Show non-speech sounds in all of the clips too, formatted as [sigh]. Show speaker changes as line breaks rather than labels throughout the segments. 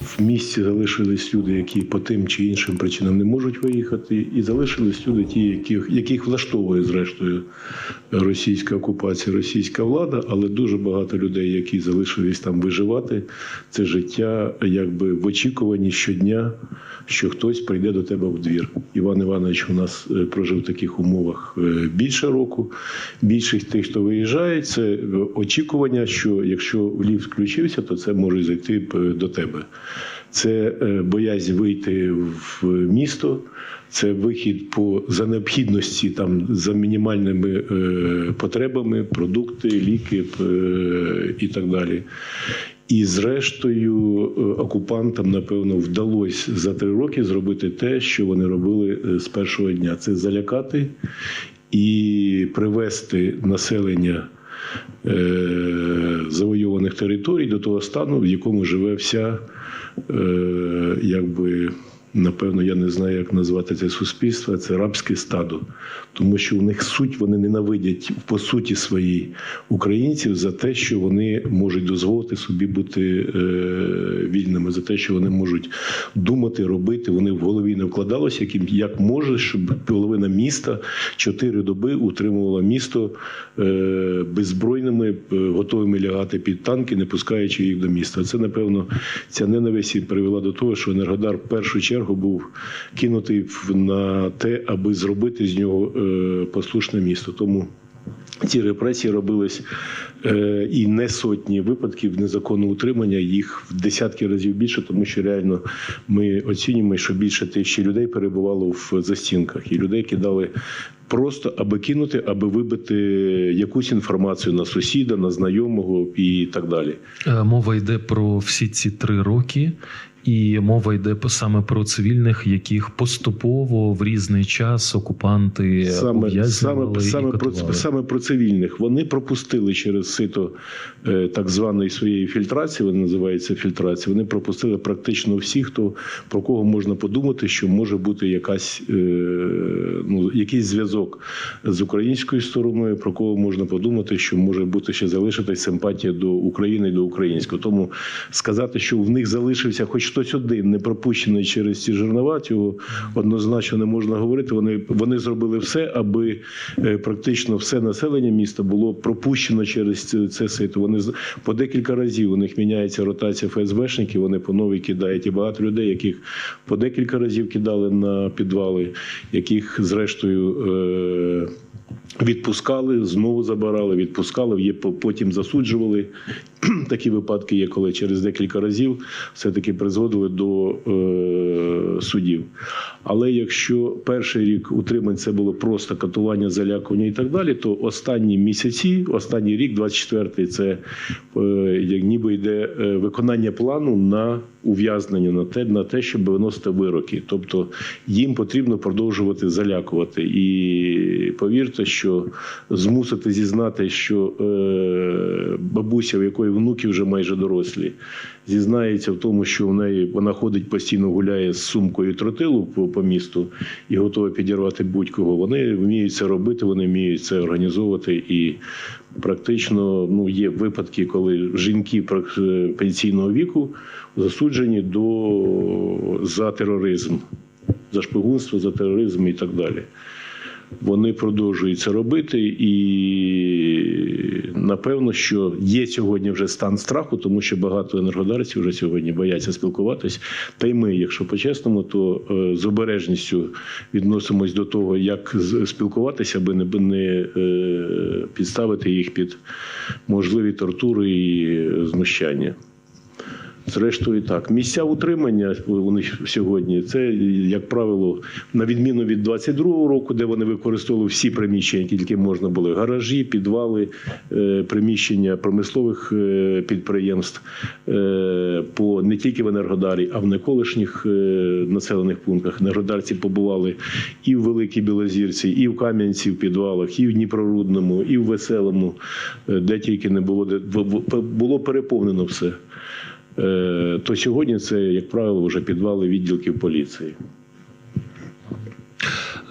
в місті залишились люди, які по тим чи іншим причинам не можуть виїхати, і залишились люди, ті, яких, яких влаштовує зрештою російська окупація, російська влада, але дуже багато людей, які залишились там виживати, це життя якби в очікуванні щодня, що хтось прийде до тебе в двір. Іван Іванович у нас е, прожив в таких умовах е, більше року. Більшість тих, хто виїжджає, це очікування, що якщо ліфт включився, то це може зайти е, до тебе. Це е, боязнь вийти в місто, це вихід по за необхідності там за мінімальними е, потребами, продукти, ліки е, і так далі. І зрештою, е, окупантам, напевно, вдалося за три роки зробити те, що вони робили е, з першого дня: це залякати і привести населення завойованих територій до того стану, в якому живе вся, е, якби. Напевно, я не знаю, як назвати це суспільство, це рабське стадо. Тому що у них суть вони ненавидять по суті своїй українців за те, що вони можуть дозволити собі бути е, вільними, за те, що вони можуть думати, робити. Вони в голові не вкладалося, яким як може, щоб половина міста чотири доби утримувала місто е, беззбройними, е, готовими лягати під танки, не пускаючи їх до міста. Це напевно ця ненависть привела до того, що Енергодар в першу чергу був кинутий на те, аби зробити з нього е, послушне місто. Тому ці репресії робились е, і не сотні випадків незаконного утримання, їх в десятки разів більше, тому що реально ми оцінюємо, що більше тисячі людей перебувало в застінках, і людей кидали просто аби кинути, аби вибити якусь інформацію на сусіда, на знайомого і так далі.
Е, Мова йде про всі ці три роки, і мова йде по- саме про цивільних, яких поступово в різний час окупанти
саме, саме, саме, про, саме про цивільних. Вони пропустили через сито е, так званої своєї фільтрації, вона називається фільтрація. Вони пропустили практично всіх, хто про кого можна подумати, що може бути якась е, ну, якийсь зв'язок з українською стороною, про кого можна подумати, що може бути ще залишитись симпатія до України і до українського. Тому сказати, що в них залишився хоч хтось один не пропущений через ці жернова, цього однозначно не можна говорити. Вони, вони зробили все, аби е, практично все населення міста було пропущено через це сито. Вони по декілька разів у них міняється ротація ФСБшників, вони по новій кидають і багато людей, яких по декілька разів кидали на підвали, яких зрештою. Е- Відпускали, знову забирали, відпускали, є потім засуджували. [clears throat] Такі випадки є, коли через декілька разів все-таки призводили до е, судів. Але якщо перший рік утримань це було просто катування, залякування і так далі, то останні місяці, останній рік, 24-й, це е, як ніби йде е, виконання плану на ув'язнення, на те, на те, щоб виносити вироки. Тобто їм потрібно продовжувати залякувати. І повірте, що змусити зізнати, що е, бабуся, в якої внуки вже майже дорослі, зізнається в тому, що в неї вона ходить постійно гуляє з сумкою тротилу по, по місту і готова підірвати будь-кого. Вони вміють це робити, вони вміють це організовувати і. Практично ну є випадки, коли жінки е, пенсійного віку засуджені до за тероризм, за шпигунство, за тероризм і так далі. Вони продовжують це робити, і напевно, що є сьогодні вже стан страху, тому що багато енергодарців вже сьогодні бояться спілкуватись. Та й ми, якщо по-чесному, то е, з обережністю відносимось до того, як спілкуватися, аби не, е, підставити їх під можливі тортури і знущання. Зрештою, так. Місця утримання у них сьогодні це, як правило, на відміну від 22-го року, де вони використовували всі приміщення, які тільки можна було: гаражі, підвали, е, приміщення промислових е, підприємств е, по не тільки в Енергодарі, а в неколишніх населених пунктах. Енергодарці побували і в Великій Білозірці, і в Кам'янці, в підвалах, і в Дніпрорудному, і в Веселому, де тільки не було, де було переповнено все. Е, то сьогодні це, як правило, вже підвали відділків поліції.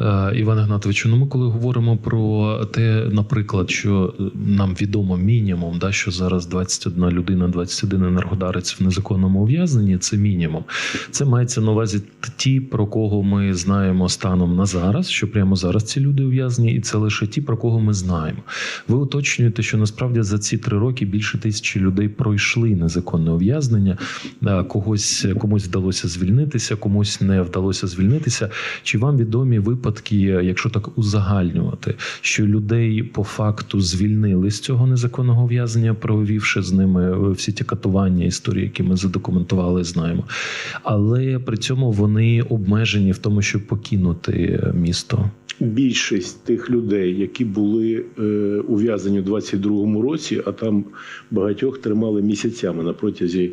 Е, Іван Гнатовичу, ну ми коли говоримо про те, наприклад, що е, нам відомо мінімум, да, що зараз 21 людина, 21 енергодарець в незаконному ув'язненні, це мінімум. Це мається на увазі ті, про кого ми знаємо станом на зараз, що прямо зараз ці люди ув'язнені, і це лише ті, про кого ми знаємо. Ви уточнюєте, що насправді за ці три роки більше тисячі людей пройшли незаконне ув'язнення. Е, Когось комусь вдалося звільнитися, комусь не вдалося звільнитися. Чи вам відомі випадки, якщо так узагальнювати, що людей по факту звільнили з цього незаконного в'язання, провівши з ними всі ті катування історії, які ми задокументували, знаємо, але при цьому вони обмежені в тому, щоб покинути місто.
Більшість тих людей, які були е, ув'язані у 22-му році, а там багатьох тримали місяцями на протязі.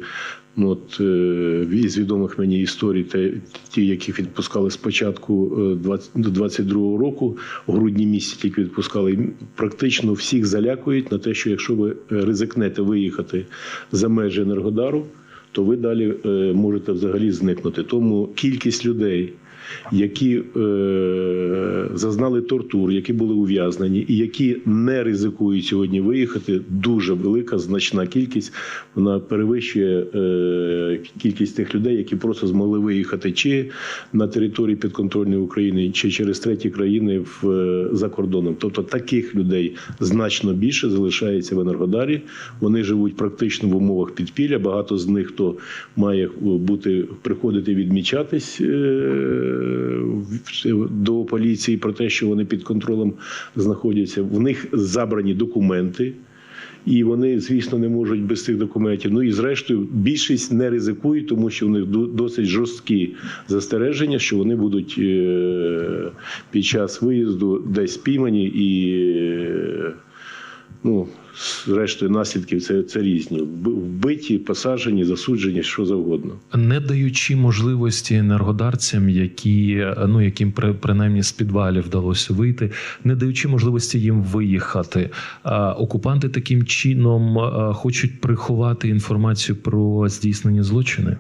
Ну, от, е, із відомих мені історій, те, ті, яких відпускали спочатку е, 20, до 22-го року, у грудні місяці тільки відпускали, практично всіх залякують на те, що якщо ви е, ризикнете виїхати за межі Енергодару, то ви далі е, можете взагалі зникнути. Тому кількість людей, які е, зазнали тортур, які були ув'язнені, і які не ризикують сьогодні виїхати, дуже велика, значна кількість. Вона перевищує е, кількість тих людей, які просто змогли виїхати чи на території підконтрольної України, чи через треті країни в, е, за кордоном. Тобто таких людей значно більше залишається в Енергодарі. Вони живуть практично в умовах підпілля. Багато з них хто має бути приходити відмічатись е, до поліції про те, що вони під контролем знаходяться. В них забрані документи. І вони, звісно, не можуть без цих документів. Ну і зрештою, більшість не ризикують, тому що у них досить жорсткі застереження, що вони будуть е, під час виїзду десь спіймані і е, ну, зрештою наслідків це, це різні. Вби- Вбиті, посаджені, засуджені, що завгодно.
не даючи можливості енергодарцям, які ну яким при, принаймні з підвалів вдалося вийти, не даючи можливості їм виїхати. Окупанти таким чином хочуть приховати інформацію про здійснені злочини.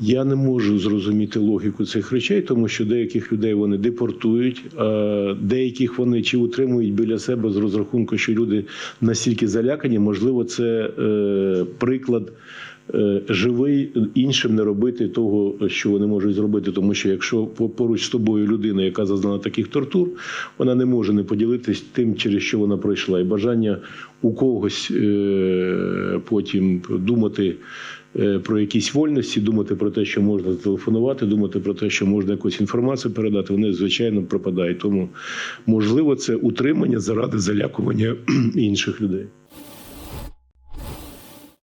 Я не можу зрозуміти логіку цих речей, тому що деяких людей вони депортують, деяких вони чи утримують біля себе з розрахунку, що люди настільки залякані, можливо, це е, приклад. Е, Живий іншим не робити того, що вони можуть зробити, тому що якщо поруч з тобою людина, яка зазнала таких тортур, вона не може не поділитись тим, через що вона пройшла, і бажання у когось е, потім думати е, про якісь вольності, думати про те, що можна зателефонувати, думати про те, що можна якусь інформацію передати, вони звичайно пропадають. Тому можливо це утримання заради залякування [clears throat] інших людей.